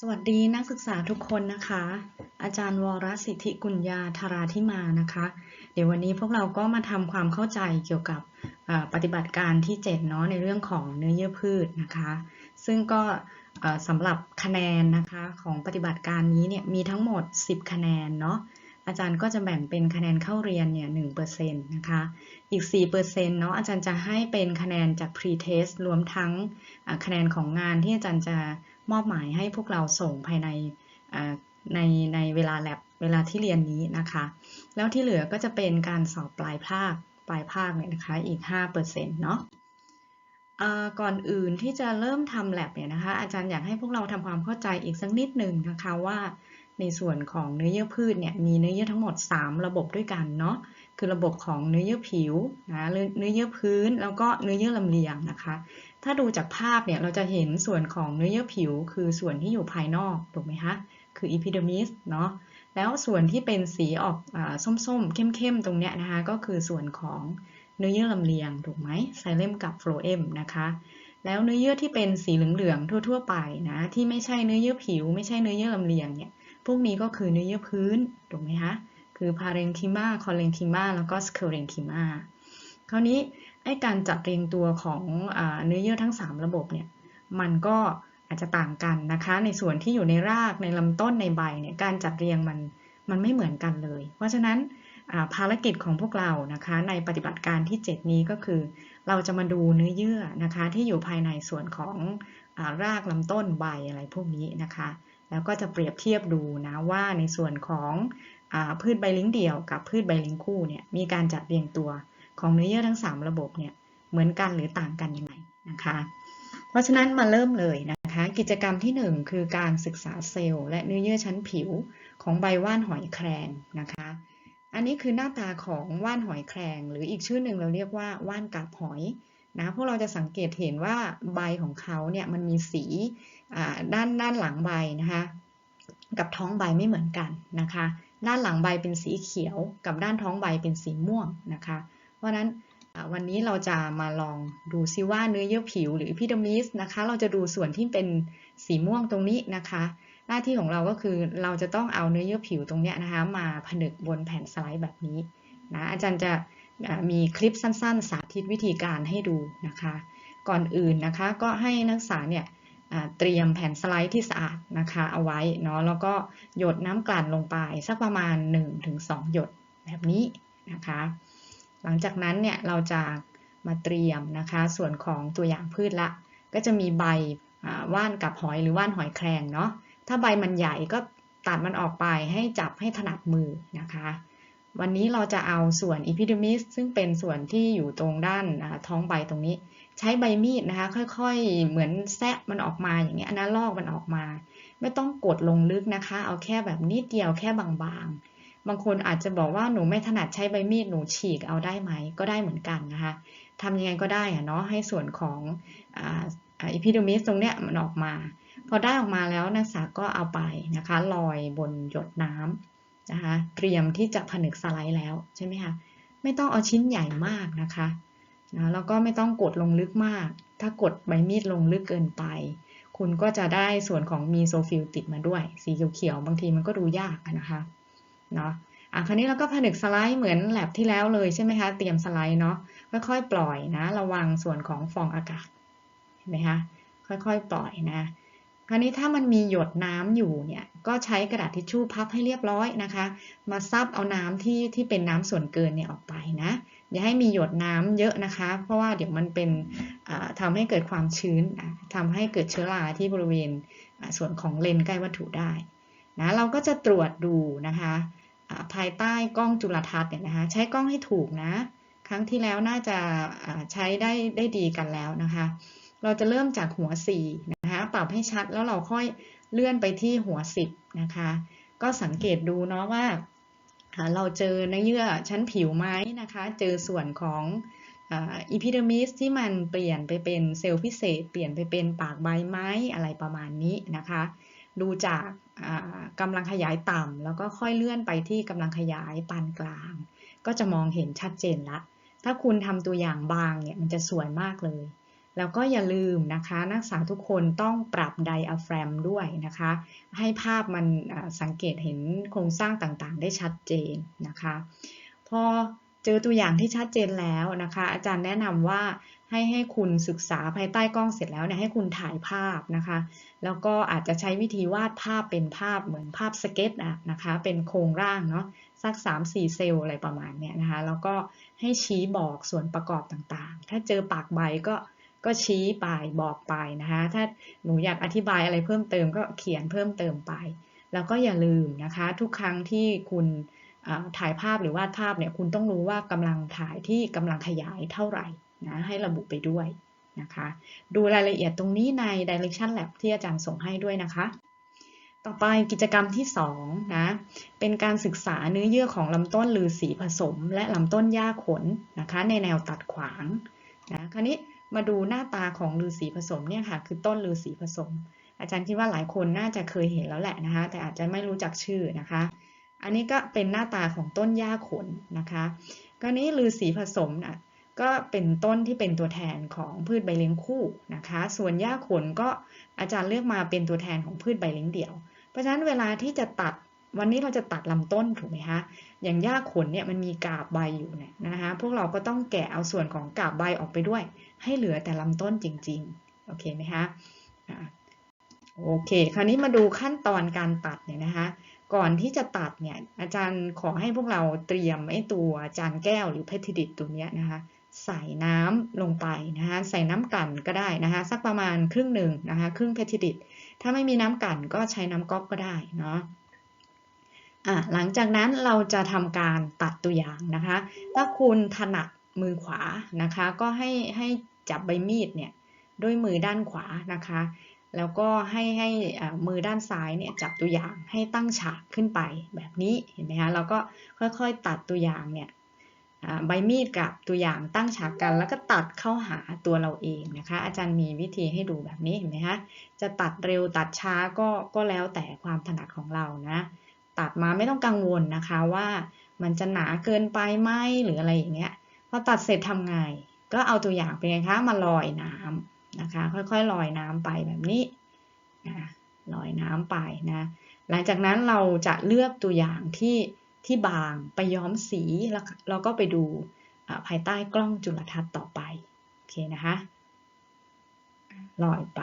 สวัสดีนักศึกษาทุกคนนะคะ อาจารย์วรสิทธิกุญญาธาราธิมานะคะ เดี๋ยววันนี้พวกเราก็มาทำความเข้าใจเกี่ยวกับปฏิบัติการที่7เนาะในเรื่องของเนื้อเยื่อพืชนะคะ ซึ่งก็สำหรับคะแนนนะคะของปฏิบัติการนี้เนี่ยมีทั้งหมด 10 คะแนนเนาะอาจารย์ก็จะแบ่งเป็นคะแนนเข้าเรียนเนี่ย1%นะคะ อีก 4%เนาะอาจารย์จะให้เป็นคะแนนจาก pre-test รวมทั้งคะแนนของงานที่อาจารย์จะ มอบหมายให้พวกเราส่งภายในในในเวลาแลบเวลาที่เรียนนี้นะคะ แล้วที่เหลือก็จะเป็นการสอบปลายภาคปลายภาคเนี่ยนะคะอีก 5%เนาะก่อนอื่นที่จะเริ่มทำแลบเนี่ยนะคะ อาจารย์อยากให้พวกเราทำความเข้าใจอีกสักนิดหนึ่งนะคะว่าในส่วนของเนื้อเยื่อพืชเนี่ยมีเนื้อเยื่อทั้งหมด 3 ระบบด้วยกันเนาะ คือระบบของเนื้อเยื่อผิวนะเนื้อเยื่อพื้นแล้วก็เนื้อเยื่อลำเลียงนะคะ ถ้าดูจากภาพเนี่ยเราจะเห็นส่วนของเนื้อเยื่อผิว คือส่วนที่อยู่ภายนอกถูกไหมคะคือ epidermis เนาะแล้วส่วนที่เป็นสีออกอส้มๆ เข้มๆ ตรงเนี้ยนะคะก็คือส่วนของเนื้อเยื่อลำเลียงถูกไหมไซเลมกับโฟลเอมนะคะแล้วเนื้อเยื่อที่เป็นสีเหลืองๆทั่ว ๆ ไปนะที่ไม่ใช่เนื้อเยื่อผิว ไม่ใช่เนื้อเยื่อลำเลียงเนี่ยพวกนี้ก็คือเนื้อเยื่อพื้นถูกไหมคะ คือพาเรนคิมาคอเลนคิมาแล้วก็สเคเรนคิมาคราวนี้ไอ้การจัดเรียงตัวของอเนื้อเยื่อทั้ง 3 ระบบเนี่ยมันก็อาจจะต่างกันนะคะ ในส่วนที่อยู่ในรากในลำต้นในใบเนี่ยการจัดเรียงมันมันไม่เหมือนกันเลย เพราะฉะนั้นภารกิจของพวกเรานะคะ ในปฏิบัติการที่ 7 นี้ก็คือ เราจะมาดูเนื้อเยื่อนะคะ ที่อยู่ภายในส่วนของรากลำต้นใบอะไรพวกนี้นะคะ แล้วก็จะเปรียบเทียบดูนะว่าในส่วนของอพืชใบลิงเดี่ยวกับพืชใบลิงคู่เนี่ยมีการจัดเรียงตัวของเนื้อเยื่อทั้ง 3 ระบบเนี่ยเหมือนกันหรือต่างกันยังไงนะคะ เพราะฉะนั้นมาเริ่มเลยนะคะ กิจกรรมที่ 1 คือการศึกษาเซลล์และเนื้อเยื่อชั้นผิวของใบว่านหอยแครงนะคะ อันนี้คือหน้าตาของว่านหอยแครง หรืออีกชื่อหนึ่งเราเรียกว่าว่านกาบหอย นะพวกเราจะสังเกตเห็นว่าใบของเขาเนี่ยมันมีสีด้านด้านหลังใบนะคะกับท้องใบไม่เหมือนกันนะคะ ด้านหลังใบเป็นสีเขียว กับด้านท้องใบเป็นสีม่วงนะคะ เพราะนั้นวันนี้เราจะมาลองดูซิว่าเนื้อเยื่อผิวหรือพิดมิสนะคะ เราจะดูส่วนที่เป็นสีม่วงตรงนี้นะคะ หน้าที่ของเราก็คือเราจะต้องเอาเนื้อเยื่อผิวตรงนี้นะคะ มาผนึกบนแผ่นสไลด์แบบนี้นะอาจารย์จะ มีคลิปสั้นๆ สาธิตวิธีการให้ดูนะคะ ก่อนอื่นนะคะก็ให้นักศึกษาเนี่ยเตรียมแผ่นสไลด์ที่สะอาดนะคะเอาไว้เนาะแล้วก็หยดน้ำกลั่นลงไปสักประมาณ 1-2 หยดแบบนี้นะคะ หลังจากนั้นเนี่ยเราจะมาเตรียมนะคะส่วนของตัวอย่างพืชละ ก็จะมีใบว่านกับหอยหรือว่านหอยแครงเนาะถ้าใบมันใหญ่ก็ตัดมันออกไปให้จับให้ถนัดมือนะคะ วันนี้เราจะเอาส่วน epidermis ซึ่งเป็นส่วนที่อยู่ตรงด้านท้องใบตรงนี้ ใช้ใบมีดนะคะ ค่อยๆ เหมือนแซะมันออกมาอย่างนี้อันนั้นลอกมันออกมา ไม่ต้องกดลงลึกนะคะ เอาแค่แบบนิดเดียวแค่บางๆ บางคนอาจจะบอกว่าหนูไม่ถนัดใช้ใบมีดหนูฉีกเอาได้ไหมก็ได้เหมือนกันนะคะทำยังไงก็ได้อะเนาะให้ส่วนของอีพิโดมิสตรงเนี้ยมันออกมา พอได้ออกมาแล้วนักศึกษาก็เอาไปนะคะลอยบนหยดน้ำ นะคะเตรียมที่จะผนึกสไลด์แล้วใช่ไหมคะไม่ต้องเอาชิ้นใหญ่มากนะคะนะแล้วก็ไม่ต้องกดลงลึกมาก ถ้ากดใบมีดลงลึกเกินไป คุณก็จะได้ส่วนของมีโซฟิลติดมาด้วย สีเขียวๆบางทีมันก็ดูยากนะคะเนาะอะคราวนี้เราก็ผนึกสไลด์เหมือนแลบที่แล้วเลยใช่ไหมคะเตรียมสไลด์เนาะค่อยๆปล่อยนะ ระวังส่วนของฟองอากาศเห็นไหมคะค่อยๆปล่อยนะ คราวนี้ถ้ามันมีหยดน้ำอยู่เนี่ยก็ใช้กระดาษทิชชู่พับให้เรียบร้อยนะคะ มาซับเอาน้ำที่ที่เป็นน้ำส่วนเกินเนี่ยออกไปนะอย่าให้มีหยดน้ำเยอะนะคะ เพราะว่าเดี๋ยวมันเป็นทำให้เกิดความชื้นทำให้เกิดเชื้อราที่บริเวณส่วนของเลนใกล้วัตถุได้นะเราก็จะตรวจดูนะคะภายใต้กล้องจุลทรรศน์เนี่ยนะคะใช้กล้องให้ถูกนะ ครั้งที่แล้วน่าจะใช้ได้ได้ดีกันแล้วนะคะ เราจะเริ่มจากหัว4นะคะปรับให้ชัดแล้วเราค่อยเลื่อนไปที่หัว 10นะคะ ก็สังเกตดูเนาะว่าเราเจอเนื้อเยื่อชั้นผิวไหมนะคะ เจอส่วนของอีพิเดมิสที่มันเปลี่ยนไปเป็นเซลล์พิเศษ เปลี่ยนไปเป็นปากใบไม้อะไรประมาณนี้นะคะ ดูจากกำลังขยายต่ำแล้วก็ค่อยเลื่อนไปที่กำลังขยายปานกลาง ก็จะมองเห็นชัดเจนละ ถ้าคุณทำตัวอย่างบางเนี่ยมันจะสวยมากเลย แล้วก็อย่าลืมนะคะ นักศึกษาทุกคนต้องปรับไดอะแฟรมด้วยนะคะ ให้ภาพมันสังเกตเห็นโครงสร้างต่างๆ ได้ชัดเจนนะคะ พอเจอตัวอย่างที่ชัดเจนแล้วนะคะ อาจารย์แนะนำว่าให้ให้คุณศึกษาภายใต้กล้องเสร็จแล้วเนี่ยให้คุณถ่ายภาพนะคะ แล้วก็อาจจะใช้วิธีวาดภาพเป็นภาพเหมือนภาพสเก็ตอะนะคะ เป็นโครงร่างเนาะสัก 3-4 เซลล์อะไรประมาณเนี้ยนะคะ แล้วก็ให้ชี้บอกส่วนประกอบต่างๆ ถ้าเจอปากใบก็ ก็ชี้ไปบอกไปนะคะ ถ้าหนูอยากอธิบายอะไรเพิ่มเติมก็เขียนเพิ่มเติมไป แล้วก็อย่าลืมนะคะ ทุกครั้งที่คุณถ่ายภาพหรือวาดภาพเนี่ยคุณต้องรู้ว่ากำลังถ่ายที่กำลังขยายเท่าไหร่นะให้ระบุไปด้วยนะคะ ดูรายละเอียดตรงนี้ใน Direction Lab ที่อาจารย์ส่งให้ด้วยนะคะ ต่อไปกิจกรรมที่2นะเป็นการศึกษาเนื้อเยื่อของลำต้นลือสีผสม และลำต้นหญ้าขนนะคะ ในแนวตัดขวางนะคราวนี้ มาดูหน้าตาของลือสีผสมเนี่ยค่ะคือต้นลือสีผสม อาจารย์คิดว่าหลายคนน่าจะเคยเห็นแล้วแหละนะคะ แต่อาจจะไม่รู้จักชื่อนะคะ อันนี้ก็เป็นหน้าตาของต้นหญ้าขนนะคะกรณีลือสีผสมนะก็เป็นต้นที่เป็นตัวแทนของพืชใบเลี้ยงคู่นะคะ ส่วนหญ้าขนก็อาจารย์เลือกมาเป็นตัวแทนของพืชใบเลี้ยงเดี่ยว เพราะฉะนั้นเวลาที่จะตัด วันนี้เราจะตัดลำต้นถูกไหมคะอย่างหญ้าขนเนี่ยมันมีกาบใบอยู่เนี่ยนะคะพวกเราก็ต้องแกะเอาส่วนของกาบใบออกไปด้วย ให้เหลือแต่ลำต้นจริงๆโอเคไหมคะโอเค คราวนี้มาดูขั้นตอนการตัดเนี่ยนะคะ ก่อนที่จะตัดเนี่ยอาจารย์ขอให้พวกเราเตรียมไอ้ตัวจานแก้วหรือเพทิดิตตัวเนี้ยนะคะใส่น้ำลงไปนะคะใส่น้ำกลั่นก็ได้นะคะสักประมาณครึ่งหนึ่งนะคะครึ่งเพทิดิตถ้าไม่มีน้ำกลั่นก็ใช้น้ำก๊อกก็ได้เนาะ อะหลังจากนั้นเราจะทำการตัดตัวอย่างนะคะ ถ้าคุณถนัดมือขวานะคะ ก็ให้ให้จับใบมีดเนี่ยด้วยมือด้านขวานะคะ แล้วก็ให้ให้มือด้านซ้ายเนี่ยจับตัวอย่างให้ตั้งฉากขึ้นไปแบบนี้เห็นไหมคะเราก็ค่อยๆตัดตัวอย่างเนี่ยใบมีดกับตัวอย่างตั้งฉากกัน แล้วก็ตัดเข้าหาตัวเราเองนะคะ อาจารย์มีวิธีให้ดูแบบนี้เห็นไหมคะจะตัดเร็วตัดช้าก็ก็แล้วแต่ความถนัดของเรานะ ตัดมาไม่ต้องกังวลนะคะว่ามันจะหนาเกินไปไหมหรืออะไรอย่างเงี้ยพอตัดเสร็จทำไง ก็เอาตัวอย่างเป็นไงคะมาลอยน้ำนะคะ ค่อยๆลอยน้ำไปแบบนี้นะลอยน้ำไปนะหลังจากนั้นเราจะเลือกตัวอย่างที่ที่บางไปย้อมสีแล้วเราก็ไปดูภายใต้กล้องจุลทรรศน์ต่อไปโอเคนะคะลอยไป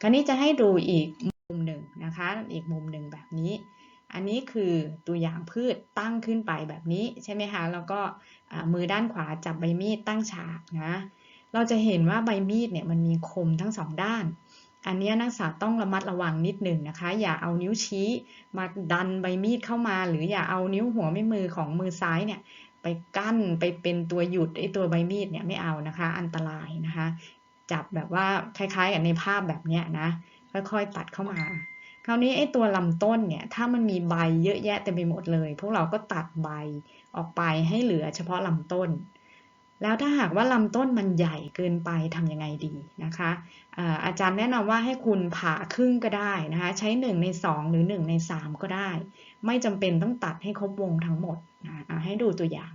คราวนี้จะให้ดูอีกมุมหนึ่งนะคะ อีกมุมหนึ่งแบบนี้ อันนี้คือตัวอย่างพืชตั้งขึ้นไปแบบนี้ใช่ไหมคะ แล้วก็มือด้านขวาจับใบมีดตั้งฉากนะ เราจะเห็นว่าใบมีดเนี่ยมันมีคมทั้งสองด้าน อันนี้นักศึกษาต้องระมัดระวังนิดหนึ่งนะคะ อย่าเอานิ้วชี้มาดันใบมีดเข้ามา หรืออย่าเอานิ้วหัวไม่มือของมือซ้ายเนี่ยไปกั้นไปเป็นตัวหยุดไอ้ตัวใบมีดเนี่ยไม่เอานะคะ อันตรายนะคะ จับแบบว่าคล้ายๆกับในภาพแบบเนี้ยนะค่อยๆตัดเข้ามา คราวนี้ไอ้ตัวลำต้นเนี่ยถ้ามันมีใบเยอะแยะเต็มไปหมดเลย พวกเราก็ตัดใบออกไปให้เหลือเฉพาะลำต้น แล้วถ้าหากว่าลำต้นมันใหญ่เกินไปทำยังไงดีนะคะอาจารย์แนะนำว่าให้คุณผ่าครึ่งก็ได้นะคะใช้ 1 ใน 2 หรือ 1 ใน 3 ก็ได้ ไม่จำเป็นต้องตัดให้ครบวงทั้งหมดนะให้ดูตัวอย่าง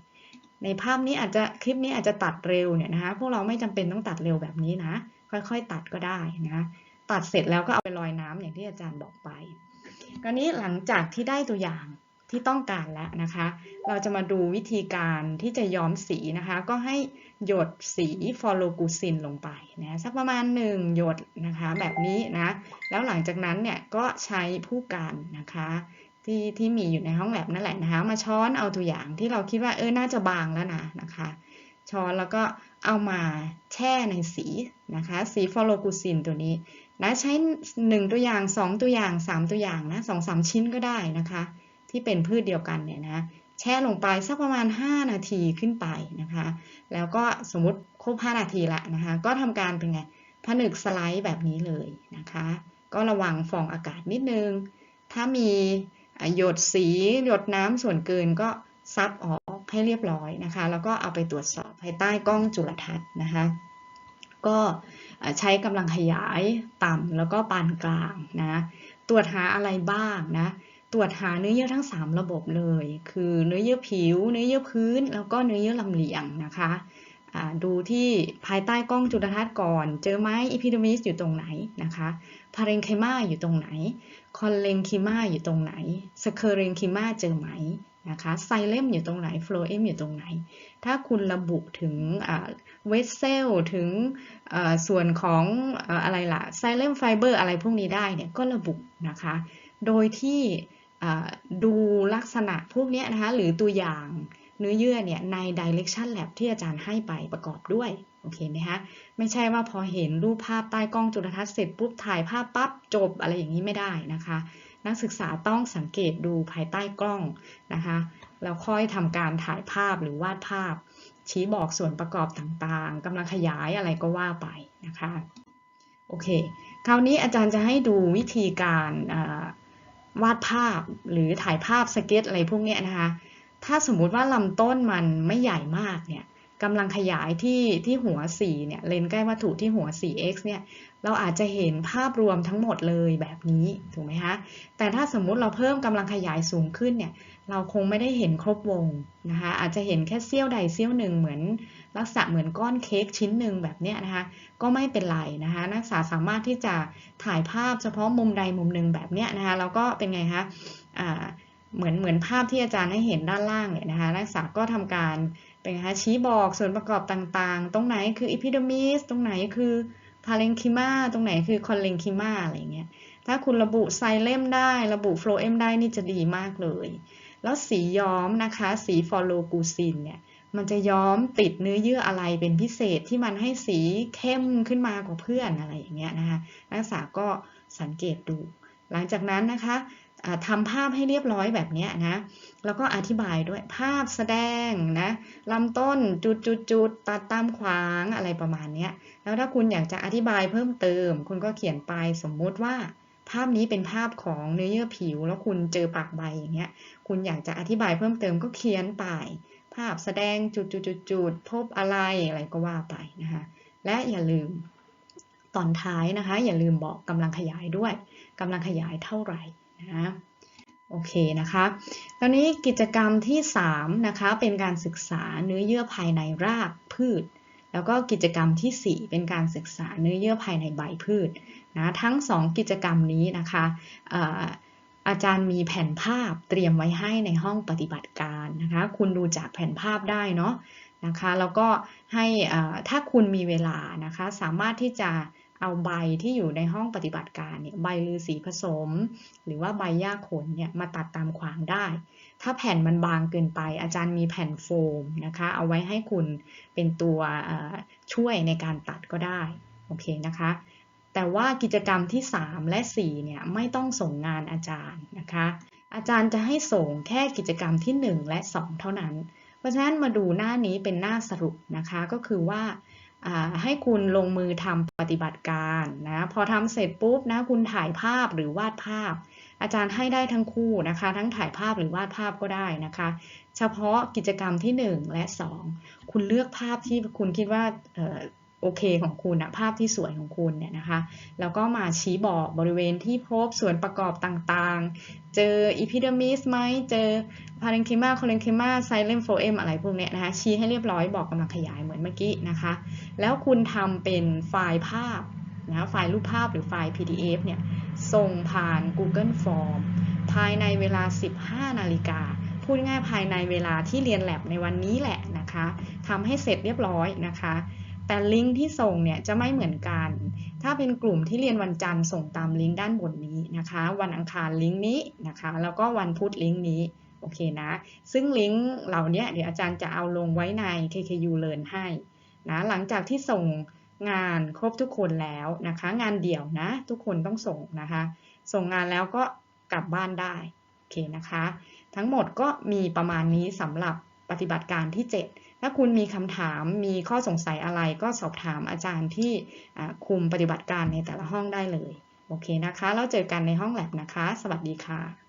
ในภาพนี้อาจจะคลิปนี้อาจจะตัดเร็วเนี่ยนะคะพวกเราไม่จำเป็นต้องตัดเร็วแบบนี้นะค่อยๆ ตัดก็ได้นะ ตัดเสร็จแล้วก็เอาไปลอยน้ำอย่างที่อาจารย์บอกไปคราวนี้หลังจากที่ได้ตัวอย่างที่ต้องการแล้วนะคะ เราจะมาดูวิธีการที่จะย้อมสีนะคะ ก็ให้หยดสีฟอโลกูซินลงไปนะสักประมาณ 1 หยดนะคะแบบนี้นะ แล้วหลังจากนั้นเนี่ยก็ใช้ผู้กันนะคะที่ที่มีอยู่ในห้องแลบนั่นแหละนะคะมาช้อนเอาตัวอย่างที่เราคิดว่าเออน่าจะบางแล้วนะนะคะ ช้อนแล้วก็เอามาแช่ในสีนะคะ สีฟอโลกูซินตัวนี้ นะใช้ 1 ตัวอย่าง 2 ตัวอย่าง 3 ตัวอย่างนะสองสามชิ้นก็ได้นะคะ ที่เป็นพืชเดียวกันเนี่ยนะแช่ลงไปสักประมาณ 5 นาทีขึ้นไปนะคะ แล้วก็สมมติครบ 5 นาทีละนะคะ ก็ทำการเป็นไงผนึกสไลด์แบบนี้เลยนะคะ ก็ระวังฟองอากาศนิดนึง ถ้ามีหยดสีหยดน้ำส่วนเกินก็ซับออกให้เรียบร้อยนะคะ แล้วก็เอาไปตรวจสอบภายใต้กล้องจุลทรรศน์นะคะ ก็ใช้กำลังขยายต่ำแล้วก็ปานกลางนะตรวจหาอะไรบ้างนะตรวจหาเนื้อเยื่อทั้ง 3 ระบบเลย คือเนื้อเยื่อผิว เนื้อเยื่อพื้น แล้วก็เนื้อเยื่อลำเลียงนะคะดูที่ภายใต้กล้องจุลทรรศน์ก่อน เจอไหมอีพิโดมิสอยู่ตรงไหนนะคะพาเรนเคมาอยู่ตรงไหน คอนเลนคิมาอยู่ตรงไหนสเคเรนคิมาเจอไหม นะคะไซเลมอยู่ตรงไหนโฟลเอมอยู่ตรงไหน ถ้าคุณระบุถึงเวสเซลถึงส่วนของอะไรล่ะไซเลมไฟเบอร์อะไรพวกนี้ได้เนี่ยก็ระบุนะคะ โดยที่ดูลักษณะพวกนี้นะคะหรือตัวอย่างเนื้อเยื่อเนี่ยใน direction lab ที่อาจารย์ให้ไปประกอบด้วยโอเคไหมคะไม่ใช่ว่าพอเห็นรูปภาพใต้กล้องจุลทรรศน์เสร็จปุ๊บถ่ายภาพปั๊บจบอะไรอย่างนี้ไม่ได้นะคะ นักศึกษาต้องสังเกตดูภายใต้กล้องนะคะแล้วค่อยทำการถ่ายภาพหรือวาดภาพ ชี้บอกส่วนประกอบต่างๆกำลังขยายอะไรก็ว่าไปนะคะโอเค คราวนี้อาจารย์จะให้ดูวิธีการวาดภาพหรือถ่ายภาพสเก็ตอะไรพวกนี้นะคะ ถ้าสมมุติว่าลำต้นมันไม่ใหญ่มากเนี่ย กำลังขยายที่ที่หัว4เนี่ยเลนใกล้วัตถุที่หัว 4x เนี่ยเราอาจจะเห็นภาพรวมทั้งหมดเลยแบบนี้ถูกไหมคะแต่ถ้าสมมุติเราเพิ่มกำลังขยายสูงขึ้นเนี่ยเราคงไม่ได้เห็นครบวงนะคะอาจจะเห็นแค่เสี้ยวใดเสี้ยวหนึ่งเหมือน ลักษณะเหมือนก้อนเค้กชิ้นหนึ่งแบบนี้นะคะก็ไม่เป็นไรนะคะนักศึกษาสามารถที่จะถ่ายภาพเฉพาะมุมใดมุมหนึ่งแบบนี้นะคะแล้วก็เป็นไงคะเหมือนเหมือนภาพที่อาจารย์ให้เห็นด้านล่างเนี่ยนะคะนักศึกษาก็ทำการ เป็นคะชี้บอกส่วนประกอบต่างๆ ตรงไหนคืออิพิโดมิสตรงไหนคือพาเลนคิมาตรงไหนคือคอนเลนคิมาอะไรเงี้ยถ้าคุณระบุไซเลมได้ระบุโฟลเอมได้นี่จะดีมากเลย แล้วสีย้อมนะคะ สีฟอลโลกูซินเนี่ยมันจะย้อมติดเนื้อเยื่ออะไรเป็นพิเศษที่มันให้สีเข้มขึ้นมากว่าเพื่อนอะไรอย่างเงี้ยนะคะนักศึกษาก็สังเกตดู หลังจากนั้นนะคะ ทำภาพให้เรียบร้อยแบบนี้นะ แล้วก็อธิบายด้วยภาพแสดงนะลำต้นจุดจุดจุดตัดตามขวางอะไรประมาณนี้แล้วถ้าคุณอยากจะอธิบายเพิ่มเติม คุณก็เขียนไปสมมุติว่า ภาพนี้เป็นภาพของเนื้อเยื่อผิว แล้วคุณเจอปากใบอย่างเงี้ย คุณอยากจะอธิบายเพิ่มเติมก็เขียนไป ภาพแสดงจุดจุดจุดจุดพบอะไรอะไรก็ว่าไปนะคะ และอย่าลืมตอนท้ายนะคะ อย่าลืมบอกกำลังขยายด้วยกำลังขยายเท่าไหร่ นะโอเคนะคะตอนนี้กิจกรรมที่3นะคะเป็นการศึกษาเนื้อเยื่อภายในรากพืช แล้วก็กิจกรรมที่ 4 เป็นการศึกษาเนื้อเยื่อภายในใบพืชนะทั้ง 2 กิจกรรมนี้นะคะอาจารย์มีแผ่นภาพเตรียมไว้ให้ในห้องปฏิบัติการนะคะ คุณดูจากแผ่นภาพได้เนาะนะคะ แล้วก็ให้ถ้าคุณมีเวลานะคะ สามารถที่จะ เอาใบที่อยู่ในห้องปฏิบัติการเนี่ยใบลือสีผสม หรือว่าใบหญ้าขนเนี่ยมาตัดตามขวางได้ ถ้าแผ่นมันบางเกินไป อาจารย์มีแผ่นโฟมนะคะเอาไว้ให้คุณเป็นตัวช่วยในการตัดก็ได้โอเคนะคะแต่ว่ากิจกรรมที่ 3 และ4เนี่ยไม่ต้องส่งงานอาจารย์นะคะอาจารย์จะให้ส่งแค่กิจกรรมที่ 1 และ 2 เท่านั้น เพราะฉะนั้นมาดูหน้านี้เป็นหน้าสรุปนะคะก็คือว่า ให้คุณลงมือทำปฏิบัติการนะพอทำเสร็จปุ๊บนะคุณถ่ายภาพหรือวาดภาพ อาจารย์ให้ได้ทั้งคู่นะคะ ทั้งถ่ายภาพหรือวาดภาพก็ได้นะคะ เฉพาะกิจกรรมที่ 1 และ 2 คุณเลือกภาพที่คุณคิดว่า โอเคของคุณนะภาพที่สวยของคุณเนี่ยนะคะ แล้วก็มาชี้บอกบริเวณที่พบส่วนประกอบต่างๆ เจออีพิเดมิสไหมเจอพาเรนคิมาคอเลนคิมาไซเลมโฟเอมอะไรพวกเนี้นะคะ ชี้ให้เรียบร้อยบอกกำลังขยายเหมือนเมื่อกี้นะคะ แล้วคุณทำเป็นไฟล์ภาพนะไฟล์รูปภาพหรือไฟล์ PDF เนี่ยส่งผ่าน Google Form ภายในเวลา 15 นาฬิกาพูดง่ายภายในเวลาที่เรียนแลบในวันนี้แหละนะคะทำให้เสร็จเรียบร้อยนะคะ แต่ลิงก์ที่ส่งเนี่ยจะไม่เหมือนกัน ถ้าเป็นกลุ่มที่เรียนวันจันทร์ส่งตามลิงก์ด้านบนนี้นะคะ วันอังคารลิงก์นี้นะคะ แล้วก็วันพุธลิงก์นี้ โอเคนะ ซึ่งลิงก์เหล่านี้เดี๋ยวอาจารย์จะเอาลงไว้ใน KKU Learn ให้นะ หลังจากที่ส่งงานครบทุกคนแล้วนะคะ งานเดี่ยวนะ ทุกคนต้องส่งนะคะ ส่งงานแล้วก็กลับบ้านได้ โอเคนะคะ ทั้งหมดก็มีประมาณนี้สำหรับปฏิบัติการที่ 7 ถ้าคุณมีคำถามมีข้อสงสัยอะไรก็สอบถามอาจารย์ที่คุมปฏิบัติการในแต่ละห้องได้เลย โอเคนะคะ แล้วเจอกันในห้องแลบนะคะ สวัสดีค่ะ